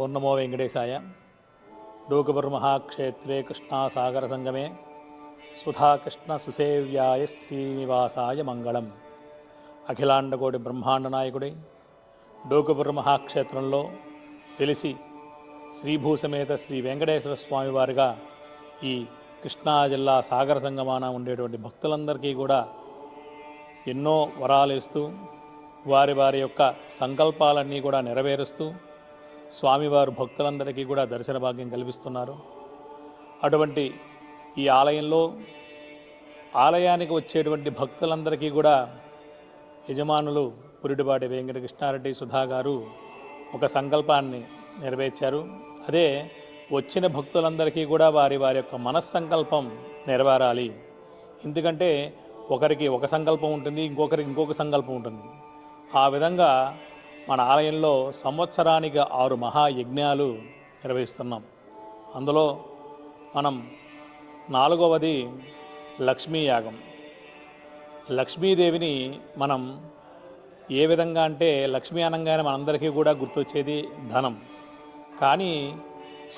ఓన్నమో వెంకటేశాయ డోకపుర మహాక్షేత్రే కృష్ణాసాగర సంగమే సుధాకృష్ణ సుసేవ్యాయ శ్రీనివాసాయ మంగళం అఖిలాండకోటి బ్రహ్మాండ నాయకుడై డోకపుర మహాక్షేత్రంలో వెలిసి శ్రీభూసమేత శ్రీ వెంకటేశ్వర స్వామి వారిగా ఈ కృష్ణా జిల్లా సాగర సంగమాన ఉండేటువంటి భక్తులందరికీ కూడా ఎన్నో వరాలు ఇస్తూ వారి వారి యొక్క సంకల్పాలన్నీ కూడా నెరవేరుస్తూ స్వామివారు భక్తులందరికీ కూడా దర్శన భాగ్యం కల్పిస్తున్నారు. అటువంటి ఈ ఆలయంలో ఆలయానికి వచ్చేటువంటి భక్తులందరికీ కూడా యజమానులు పురిటిపాటి వెంకటకృష్ణారెడ్డి సుధా గారు ఒక సంకల్పాన్ని నెరవేర్చారు. అదే వచ్చిన భక్తులందరికీ కూడా వారి వారి యొక్క మనస్సంకల్పం నెరవేరాలి. ఎందుకంటే ఒకరికి ఒక సంకల్పం ఉంటుంది ఇంకొకరికి ఇంకొక సంకల్పం ఉంటుంది. ఆ విధంగా మన ఆలయంలో సంవత్సరానికి ఆరు మహాయజ్ఞాలు నిర్వహిస్తున్నాం. అందులో మనం నాలుగవది లక్ష్మీ యాగం. లక్ష్మీదేవిని మనం ఏ విధంగా అంటే లక్ష్మీ అనగానే మనందరికీ కూడా గుర్తొచ్చేది ధనం. కానీ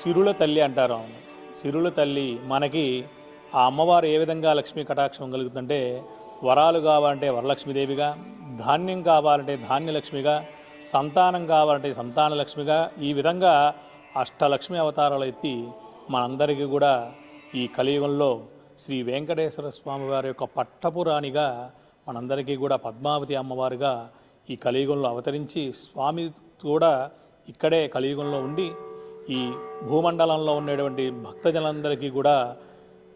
సిరుల తల్లి అంటారు సిరుల తల్లి మనకి ఆ అమ్మవారు ఏ విధంగా లక్ష్మీ కటాక్షం కలుగుతుందంటే వరాలు కావాలంటే వరలక్ష్మీదేవిగా ధాన్యం కావాలంటే ధాన్యలక్ష్మిగా సంతానం కావాలంటే సంతాన లక్ష్మిగా ఈ విధంగా అష్టలక్ష్మి అవతారాలు ఎత్తి మనందరికీ కూడా ఈ కలియుగంలో శ్రీ వెంకటేశ్వర స్వామి వారి యొక్క పట్టపురాణిగా మనందరికీ కూడా పద్మావతి అమ్మవారుగా ఈ కలియుగంలో అవతరించి స్వామి కూడా ఇక్కడే కలియుగంలో ఉండి ఈ భూమండలంలో ఉండేటువంటి భక్తజనందరికీ కూడా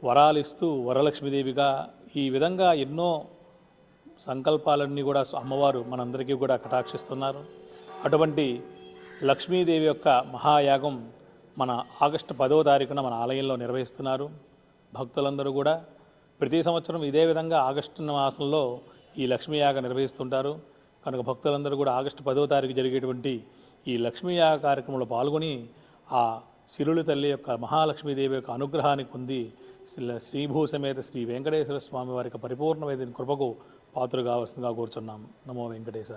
వరాలిస్తూ వరలక్ష్మీదేవిగా ఈ విధంగా ఎన్నో సంకల్పాలన్నీ కూడా అమ్మవారు మనందరికీ కూడా కటాక్షిస్తున్నారు. అటువంటి లక్ష్మీదేవి యొక్క మహాయాగం మన ఆగస్టు పదవ తారీఖున మన ఆలయంలో నిర్వహిస్తున్నారు. భక్తులందరూ కూడా ప్రతి సంవత్సరం ఇదే విధంగా ఆగస్టు మాసంలో ఈ లక్ష్మీ యాగం నిర్వహిస్తుంటారు. కనుక భక్తులందరూ కూడా ఆగస్టు పదవ తారీఖు జరిగేటువంటి ఈ లక్ష్మీ యాగ కార్యక్రమంలో పాల్గొని ఆ సిరులు తల్లి యొక్క మహాలక్ష్మీదేవి యొక్క అనుగ్రహాన్ని పొంది శ్రీభూ సమేత శ్రీ వెంకటేశ్వర స్వామి వారి పరిపూర్ణమైన కృపకు పాత్ర వస్తుందిగా కోరుచున్నాం. నమో వెంకటేశ్వర